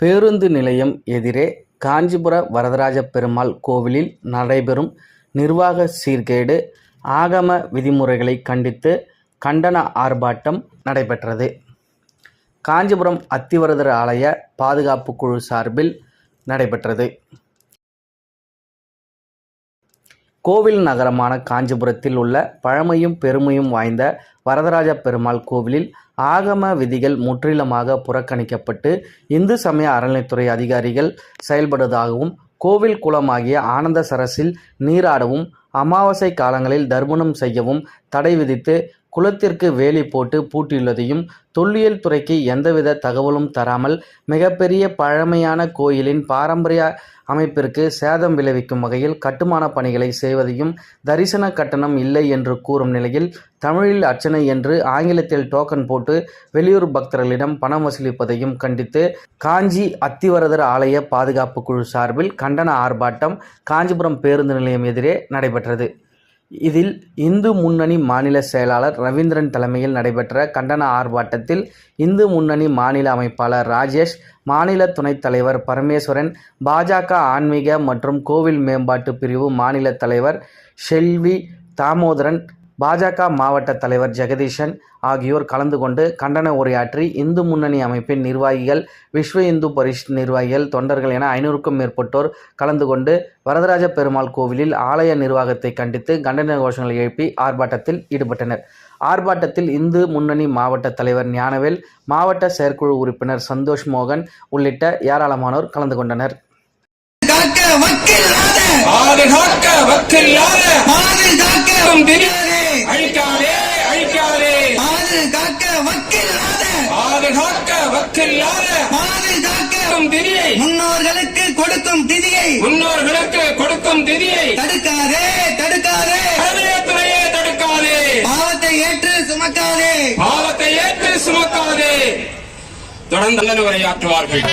பேருந்து நிலையம் எதிரே காஞ்சிபுர வரதராஜ பெருமாள் கோவிலில் நடைபெறும் நிர்வாக சீர்கேடு ஆகம விதிமுறைகளை கண்டித்து கண்டன ஆர்ப்பாட்டம் நடைபெற்றது. காஞ்சிபுரம் அத்திவரதர் ஆலய பாதுகாப்பு குழு சார்பில் நடைபெற்றது. கோவில் நகரமான காஞ்சிபுரத்தில் உள்ள பழமையும் பெருமையும் வாய்ந்த வரதராஜ பெருமாள் கோவிலில் ஆகம விதிகள் முற்றிலுமாக புறக்கணிக்கப்பட்டு இந்து சமய அறநிலைத்துறை அதிகாரிகள் செயல்படுவதாகவும் கோவில் குளமாகிய ஆனந்த சரஸில் நீராடவும் அமாவாசை காலங்களில் தர்மணம் செய்யவும் தடை விதித்து குளத்திற்கு வேலி போட்டு பூட்டியுள்ளதையும் தொல்லியல் துறைக்கு எந்தவித தகவலும் தராமல் மிகப்பெரிய பழமையான கோயிலின் பாரம்பரிய அமைப்பிற்கு சேதம் விளைவிக்கும் வகையில் கட்டுமான பணிகளை செய்வதையும் தரிசன கட்டணம் இல்லை என்று கூறும் நிலையில் தமிழில் அர்ச்சனை என்று ஆங்கிலத்தில் டோக்கன் போட்டு வெளியூர் பக்தர்களிடம் பணம் வசூலிப்பதையும் கண்டித்து காஞ்சி அத்திவரதர் ஆலய பாதுகாப்பு குழு சார்பில் கண்டன ஆர்ப்பாட்டம் காஞ்சிபுரம் பேருந்து நிலையம் எதிரே நடைபெற்றது. இதில் இந்து முன்னணி மாநில செயலாளர் ரவீந்திரன் தலைமையில் நடைபெற்ற கண்டன ஆர்ப்பாட்டத்தில் இந்து முன்னணி மாநில அமைப்பாளர் ராஜேஷ் மாநில துணைத் தலைவர் பரமேஸ்வரன் பாஜக ஆன்மீக மற்றும் கோவில் மேம்பாட்டு பிரிவு மாநில தலைவர் ஷெல்வி தாமோதரன் பாஜக மாவட்ட தலைவர் ஜெகதீஷன் ஆகியோர் கலந்து கொண்டு கண்டன உரையாற்றி இந்து முன்னணி அமைப்பின் நிர்வாகிகள் விஸ்வ இந்து பரிஷத் நிர்வாகிகள் தொண்டர்கள் என ஐநூறுக்கும் மேற்பட்டோர் கலந்து கொண்டு வரதராஜ பெருமாள் கோவிலில் ஆலய நிர்வாகத்தை கண்டித்து கண்டன கோஷங்களை எழுப்பி ஆர்ப்பாட்டத்தில் ஈடுபட்டனர். ஆர்ப்பாட்டத்தில் இந்து முன்னணி மாவட்ட தலைவர் ஞானவேல் மாவட்ட செயற்குழு உறுப்பினர் சந்தோஷ் மோகன் உள்ளிட்ட ஏராளமானோர் கலந்து கொண்டனர். வக்கில்லாத பாதுகாக்க வக்கில்லாத பாதுகாக்க திரியை முன்னோர்களுக்கு கொடுக்கும் திதியை. முன்னோர்களுக்கு கொடுக்கும் திதியை. தடுக்காதே தடுக்காதே. அறநிலையத்துறையே தடுக்காதே. பாவத்தை ஏற்று சுமக்காதே. பாவத்தை ஏற்று சுமக்காதே. தொடர்ந்து உரையாற்றுவார்கள்